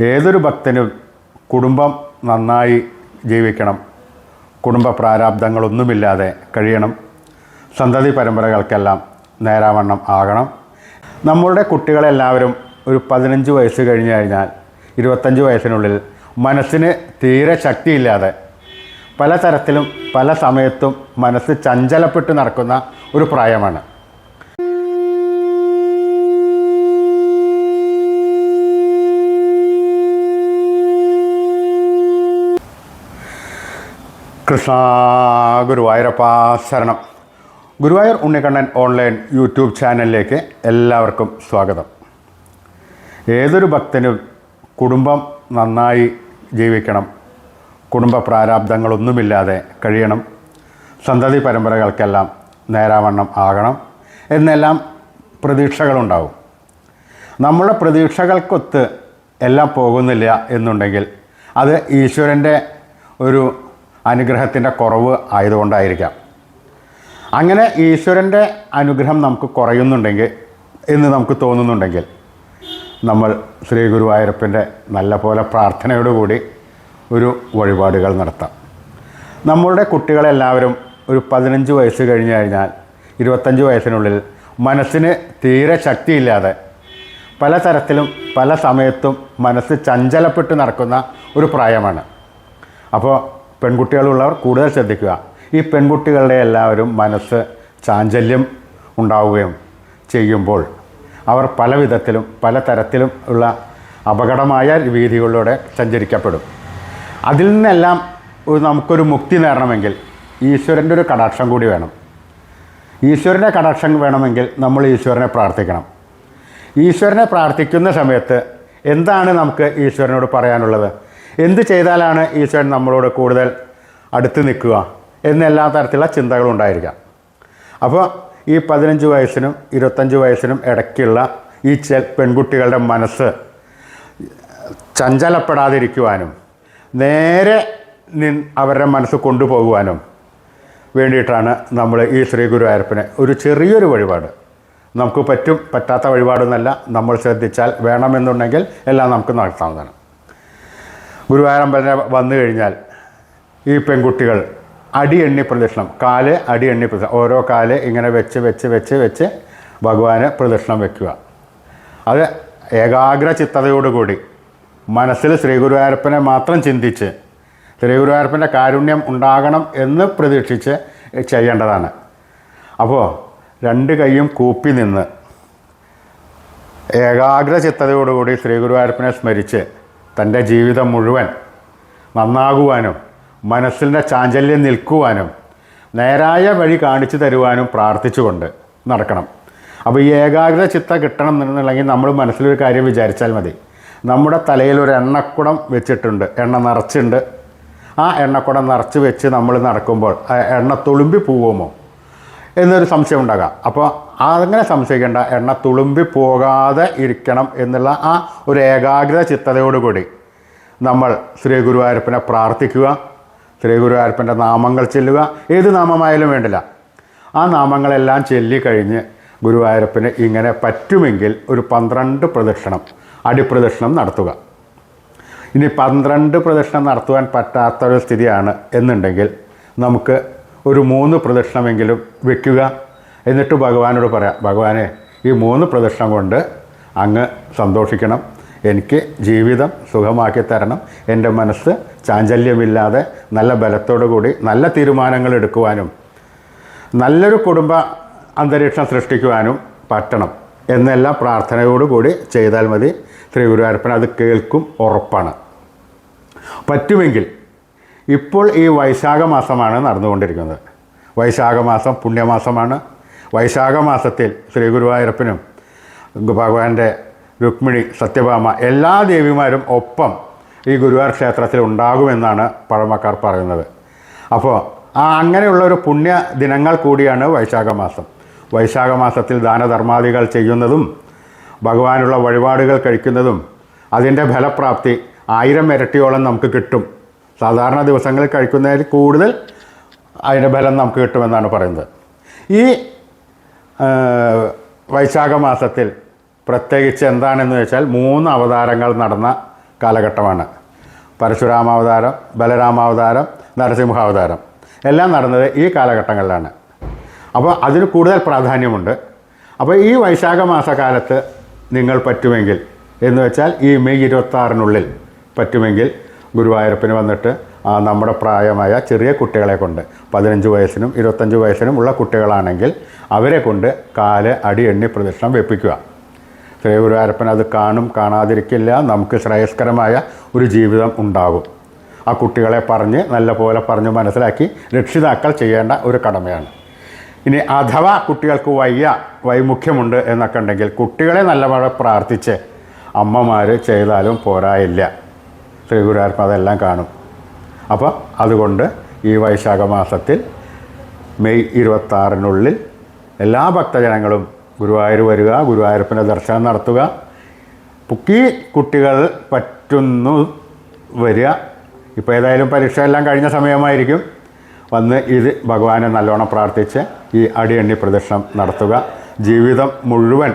ഏതൊരു ഭക്തനും കുടുംബം നന്നായി ജീവിക്കണം. കുടുംബ പ്രാരാബ്ദങ്ങളൊന്നുമില്ലാതെ കഴിയണം. സന്തതി പരമ്പരകൾക്കെല്ലാം നേരാവണ്ണം ആകണം. നമ്മളുടെ കുട്ടികളെല്ലാവരും ഒരു പതിനഞ്ച് വയസ്സ് കഴിഞ്ഞ് കഴിഞ്ഞാൽ ഇരുപത്തഞ്ച് വയസ്സിനുള്ളിൽ മനസ്സിന് തീരെ ശക്തിയില്ലാതെ പലതരത്തിലും പല സമയത്തും മനസ്സ് ചഞ്ചലപ്പെട്ട് നടക്കുന്ന ഒരു പ്രായമാണ്. കൃഷ്ണ ഗുരുവായൂരപ്പ ശരണം. ഗുരുവായൂർ ഉണ്ണിക്കണ്ണൻ ഓൺലൈൻ യൂട്യൂബ് ചാനലിലേക്ക് എല്ലാവർക്കും സ്വാഗതം. ഏതൊരു ഭക്തനും കുടുംബം നന്നായി ജീവിക്കണം. കുടുംബ പ്രാരാബ്ദങ്ങളൊന്നുമില്ലാതെ കഴിയണം. സന്തതി പരമ്പരകൾക്കെല്ലാം നേരാവണ്ണം ആകണം എന്നെല്ലാം പ്രതീക്ഷകളുണ്ടാവും. നമ്മുടെ പ്രതീക്ഷകൾക്കൊത്ത് എല്ലാം പോകുന്നില്ല എന്നുണ്ടെങ്കിൽ അത് ഈശ്വരന്റെ ഒരു അനുഗ്രഹത്തിന്റെ കുറവ് ആയതുകൊണ്ടായിരിക്കാം. അങ്ങനെ ഈശ്വരന്റെ അനുഗ്രഹം നമുക്ക് കുറയുന്നുണ്ടെങ്കിൽ എന്ന് നമുക്ക് തോന്നുന്നുണ്ടെങ്കിൽ നമ്മൾ ശ്രീ ഗുരുവായൂരപ്പന്റെ നല്ല പോലെ പ്രാർത്ഥനയോടുകൂടി ഒരു വഴിപാടുകൾ നടത്താം. നമ്മളുടെ കുട്ടികളെല്ലാവരും ഒരു പതിനഞ്ച് വയസ്സ് കഴിഞ്ഞ് കഴിഞ്ഞാൽ ഇരുപത്തഞ്ച് വയസ്സിനുള്ളിൽ മനസ്സിന് തീരെ ശക്തിയില്ലാതെ പലതരത്തിലും പല സമയത്തും മനസ്സ് ചഞ്ചലപ്പെട്ട് നടക്കുന്ന ഒരു പ്രായമാണ്. അപ്പോൾ പെൺകുട്ടികളുള്ളവർ കൂടുതൽ ശ്രദ്ധിക്കുക. ഈ പെൺകുട്ടികളുടെ എല്ലാവരും മനസ്സ് ചാഞ്ചല്യം ഉണ്ടാവുകയും ചെയ്യുമ്പോൾ അവർ പല വിധത്തിലും പല തരത്തിലും ഉള്ള അപകടമായ രീതികളിലൂടെ സഞ്ചരിക്കപ്പെടും. അതിൽ നിന്നെല്ലാം നമുക്കൊരു മുക്തി നേടണമെങ്കിൽ ഈശ്വരന്റെ ഒരു കടാക്ഷം കൂടി വേണം. ഈശ്വരന്റെ കടാക്ഷം വേണമെങ്കിൽ നമ്മൾ ഈശ്വരനെ പ്രാർത്ഥിക്കണം. ഈശ്വരനെ പ്രാർത്ഥിക്കുന്ന സമയത്ത് എന്താണ് നമുക്ക് ഈശ്വരനോട് പറയാനുള്ളത്? എന്ത് ചെയ്താലാണ് ഈശ്വരൻ നമ്മളോട് കൂടുതൽ അടുത്ത് നിൽക്കുക എന്നെല്ലാ തരത്തിലുള്ള ചിന്തകളുണ്ടായിരിക്കാം അപ്പോൾ ഈ പതിനഞ്ച് വയസ്സിനും ഇരുപത്തഞ്ച് വയസ്സിനും ഇടയ്ക്കുള്ള ഈ പെൺകുട്ടികളുടെ മനസ്സ് ചഞ്ചലപ്പെടാതിരിക്കുവാനും നേരെ നി അവരുടെ മനസ്സ് കൊണ്ടുപോകുവാനും വേണ്ടിയിട്ടാണ് നമ്മൾ ഈ ശ്രീ ഗുരുവായൂരപ്പനെ ഒരു ചെറിയൊരു വഴിപാട്. നമുക്ക് പറ്റും പറ്റാത്ത വഴിപാടൊന്നല്ല. നമ്മൾ ശ്രദ്ധിച്ചാൽ വേണമെന്നുണ്ടെങ്കിൽ എല്ലാം നമുക്ക് നടത്താവുന്നതാണ്. ഗുരുവായൂരമ്പലം വന്നു കഴിഞ്ഞാൽ ഈ പെൺകുട്ടികൾ അടി എണ്ണി പ്രദക്ഷിണം കാൽ അടി എണ്ണി പ്രദക്ഷിണം ഓരോ കാൽ ഇങ്ങനെ വെച്ച് വെച്ച് വെച്ച് വെച്ച് ഭഗവാന് പ്രദക്ഷിണം വെക്കുക. അത് ഏകാഗ്ര ചിത്തതയോടുകൂടി മനസ്സിൽ ശ്രീ ഗുരുവായൂരപ്പനെ മാത്രം ചിന്തിച്ച് ശ്രീ ഗുരുവായൂരപ്പന്റെ കാരുണ്യം ഉണ്ടാകണം എന്ന് പ്രതീക്ഷിച്ച് ചെയ്യേണ്ടതാണ്. അപ്പോൾ രണ്ട് കൈയും കൂപ്പി നിന്ന് ഏകാഗ്ര ചിത്തതയോടുകൂടി ശ്രീ ഗുരുവായൂരപ്പനെ സ്മരിച്ച് തന്റെ ജീവിതം മുഴുവൻ നന്നാകുവാനും മനസ്സിന്റെ ചാഞ്ചല്യം നിൽക്കുവാനും നേരായ വഴി കാണിച്ചു തരുവാനും പ്രാർത്ഥിച്ചുകൊണ്ട് നടക്കണം. അപ്പോൾ ഈ ഏകാഗ്രത ചിത്ത കിട്ടണം എന്നുണ്ടെങ്കിൽ നമ്മൾ മനസ്സിലൊരു കാര്യം വിചാരിച്ചാൽ മതി. നമ്മുടെ തലയിൽ ഒരു എണ്ണക്കുടം വെച്ചിട്ടുണ്ട് എണ്ണ നിറച്ചിട്ടുണ്ട്. ആ എണ്ണക്കുടം നിറച്ച് വെച്ച് നമ്മൾ നടക്കുമ്പോൾ എണ്ണ തുളുമ്പി പോവുമോ എന്നൊരു സംശയം ഉണ്ടാകാം. അപ്പോൾ അങ്ങനെ സംശയിക്കേണ്ട. എണ്ണ തുളുമ്പി പോകാതെ ഇരിക്കണം എന്നുള്ള ആ ഒരു ഏകാഗ്രത ചിത്തതയോടുകൂടി നമ്മൾ ശ്രീ ഗുരുവായൂരപ്പനെ പ്രാർത്ഥിക്കുക ശ്രീ ഗുരുവായൂരപ്പന്റെ നാമങ്ങൾ ചെല്ലുക. ഏത് നാമമായാലും വേണ്ടില്ല. ആ നാമങ്ങളെല്ലാം ചൊല്ലിക്കഴിഞ്ഞ് ഗുരുവായൂരപ്പന് ഇങ്ങനെ പറ്റുമെങ്കിൽ ഒരു പന്ത്രണ്ട് പ്രദക്ഷിണം അടിപ്രദക്ഷിണം നടത്തുക. ഇനി പന്ത്രണ്ട് പ്രദക്ഷിണം നടത്തുവാൻ പറ്റാത്തൊരു സ്ഥിതിയാണ് എന്നുണ്ടെങ്കിൽ നമുക്ക് ഒരു മൂന്ന് പ്രദക്ഷിണമെങ്കിലും വെക്കുക. എന്നിട്ട് ഭഗവാനോട് പറയാം ഭഗവാനെ ഈ മൂന്ന് പ്രദക്ഷിണം കൊണ്ട് അങ്ങ് സന്തോഷിക്കണം. എനിക്ക് ജീവിതം സുഖമാക്കി തരണം. എന്റെ മനസ്സ് ചാഞ്ചല്യമില്ലാതെ നല്ല ബലത്തോടു കൂടി നല്ല തീരുമാനങ്ങൾ എടുക്കുവാനും നല്ലൊരു കുടുംബ അന്തരീക്ഷം സൃഷ്ടിക്കുവാനും പറ്റണം. എന്നെല്ലാം പ്രാർത്ഥനയോടുകൂടി ചെയ്താൽ മതി. ശ്രീ ഗുരുവായൂരപ്പൻ അത് കേൾക്കും ഉറപ്പാണ്. പറ്റുമെങ്കിൽ ഇപ്പോൾ ഈ വൈശാഖ മാസമാണ് നടന്നുകൊണ്ടിരിക്കുന്നത്. വൈശാഖ മാസം പുണ്യമാസമാണ്. വൈശാഖ മാസത്തിൽ ശ്രീ ഗുരുവായൂരപ്പനും ഭഗവാന്റെ രുക്മിണി സത്യഭാമ എല്ലാ ദേവിമാരും ഒപ്പം ഈ ഗുരുവായൂർ ക്ഷേത്രത്തിൽ ഉണ്ടാകുമെന്നാണ് പഴമക്കാർ പറയുന്നത്. അപ്പോൾ ആ അങ്ങനെയുള്ള ഒരു പുണ്യ ദിനങ്ങൾ കൂടിയാണ് വൈശാഖ മാസം. വൈശാഖ മാസത്തിൽ ദാനധർമാദികൾ ചെയ്യുന്നതും ഭഗവാനുള്ള വഴിപാടുകൾ കഴിക്കുന്നതും അതിന്റെ ഫലപ്രാപ്തി ആയിരം ഇരട്ടിയോളം നമുക്ക് കിട്ടും. സാധാരണ ദിവസങ്ങളിൽ കഴിക്കുന്നതിൽ കൂടുതൽ അതിന്റെ ഫലം നമുക്ക് കിട്ടുമെന്നാണ് പറയുന്നത്. ഈ വൈശാഖ മാസത്തിൽ പ്രത്യേകിച്ച് എന്താണെന്ന് വെച്ചാൽ മൂന്ന് അവതാരങ്ങൾ നടന്ന കാലഘട്ടമാണ്. പരശുരാമാവതാരം ബലരാമാവതാരം നരസിംഹാവതാരം. എല്ലാം നടന്നത് ഈ കാലഘട്ടങ്ങളിലാണ്. അപ്പോൾ അതിന് കൂടുതൽ പ്രാധാന്യമുണ്ട്. അപ്പോൾ ഈ വൈശാഖ മാസകാലത്ത് നിങ്ങൾ പറ്റുമെങ്കിൽ എന്ന് വെച്ചാൽ ഈ മെയ് ഇരുപത്താറിനുള്ളിൽ പറ്റുമെങ്കിൽ ഗുരുവായൂരപ്പന് വന്നിട്ട് നമ്മുടെ പ്രായമായ ചെറിയ കുട്ടികളെ കൊണ്ട് പതിനഞ്ച് വയസ്സിനും ഇരുപത്തഞ്ച് വയസ്സിനും ഉള്ള കുട്ടികളാണെങ്കിൽ അവരെ കൊണ്ട് കാൽ അടി എണ്ണി പ്രദക്ഷിണം വെപ്പിക്കുക. ശ്രീ ഗുരുവായൂരപ്പൻ അത് കാണും കാണാതിരിക്കില്ല നമുക്ക് ശ്രേയസ്കരമായ ഒരു ജീവിതം ഉണ്ടാകും. ആ കുട്ടികളെ പറഞ്ഞ് നല്ല പോലെ പറഞ്ഞ് മനസ്സിലാക്കി രക്ഷിതാക്കൾ ചെയ്യേണ്ട ഒരു കടമയാണ്. ഇനി അഥവാ കുട്ടികൾക്ക് വയ്യ വൈമുഖ്യമുണ്ട് എന്നൊക്കെ ഉണ്ടെങ്കിൽ കുട്ടികളെ നല്ലപോലെ പ്രാർത്ഥിച്ച് അമ്മമാർ ചെയ്താലും പോരായില്ല. ശ്രീ ഗുരുവായൂരപ്പൻ അതെല്ലാം കാണും. അപ്പോൾ അതുകൊണ്ട് ഈ വൈശാഖ മാസത്തിൽ മെയ് ഇരുപത്താറിനുള്ളിൽ എല്ലാ ഭക്തജനങ്ങളും ഗുരുവായൂർ വരിക ഗുരുവായൂരപ്പന്റെ ദർശനം നടത്തുക. പുക്കി കുട്ടികൾ പറ്റുന്നു വരിക. ഇപ്പോൾ ഏതായാലും പരീക്ഷ എല്ലാം കഴിഞ്ഞ സമയമായിരിക്കും. വന്ന് ഇത് ഭഗവാനെ നല്ലോണം പ്രാർത്ഥിച്ച് ഈ അടിയണ്ണി പ്രദക്ഷിണം നടത്തുക. ജീവിതം മുഴുവൻ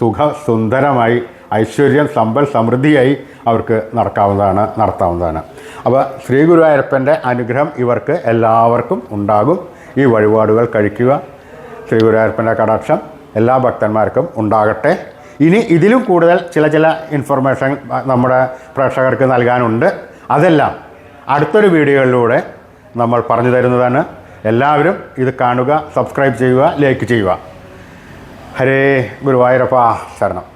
സുഖ സുന്ദരമായി ഐശ്വര്യം സമ്പൽ സമൃദ്ധിയായി അവർക്ക് നടക്കാവുന്നതാണ് നടത്താവുന്നതാണ്. അപ്പോൾ ശ്രീ ഗുരുവായൂരപ്പന്റെ അനുഗ്രഹം ഇവർക്ക് എല്ലാവർക്കും ഉണ്ടാകും. ഈ വഴിപാടുകൾ കഴിക്കുക. ശ്രീ ഗുരുവായൂരപ്പന്റെ കടാക്ഷം എല്ലാ ഭക്തന്മാർക്കും ഉണ്ടാകട്ടെ. ഇനി ഇതിലും കൂടുതൽ ചില ചില ഇൻഫർമേഷൻ നമ്മുടെ പ്രേക്ഷകർക്ക് നൽകാനുണ്ട്. അതെല്ലാം അടുത്തൊരു വീഡിയോയിലൂടെ നമ്മൾ പറഞ്ഞു തരുന്നതാണ്. എല്ലാവരും ഇത് കാണുക സബ്സ്ക്രൈബ് ചെയ്യുക ലൈക്ക് ചെയ്യുക. ഹരേ ഗുരുവായൂരപ്പ ശരണം.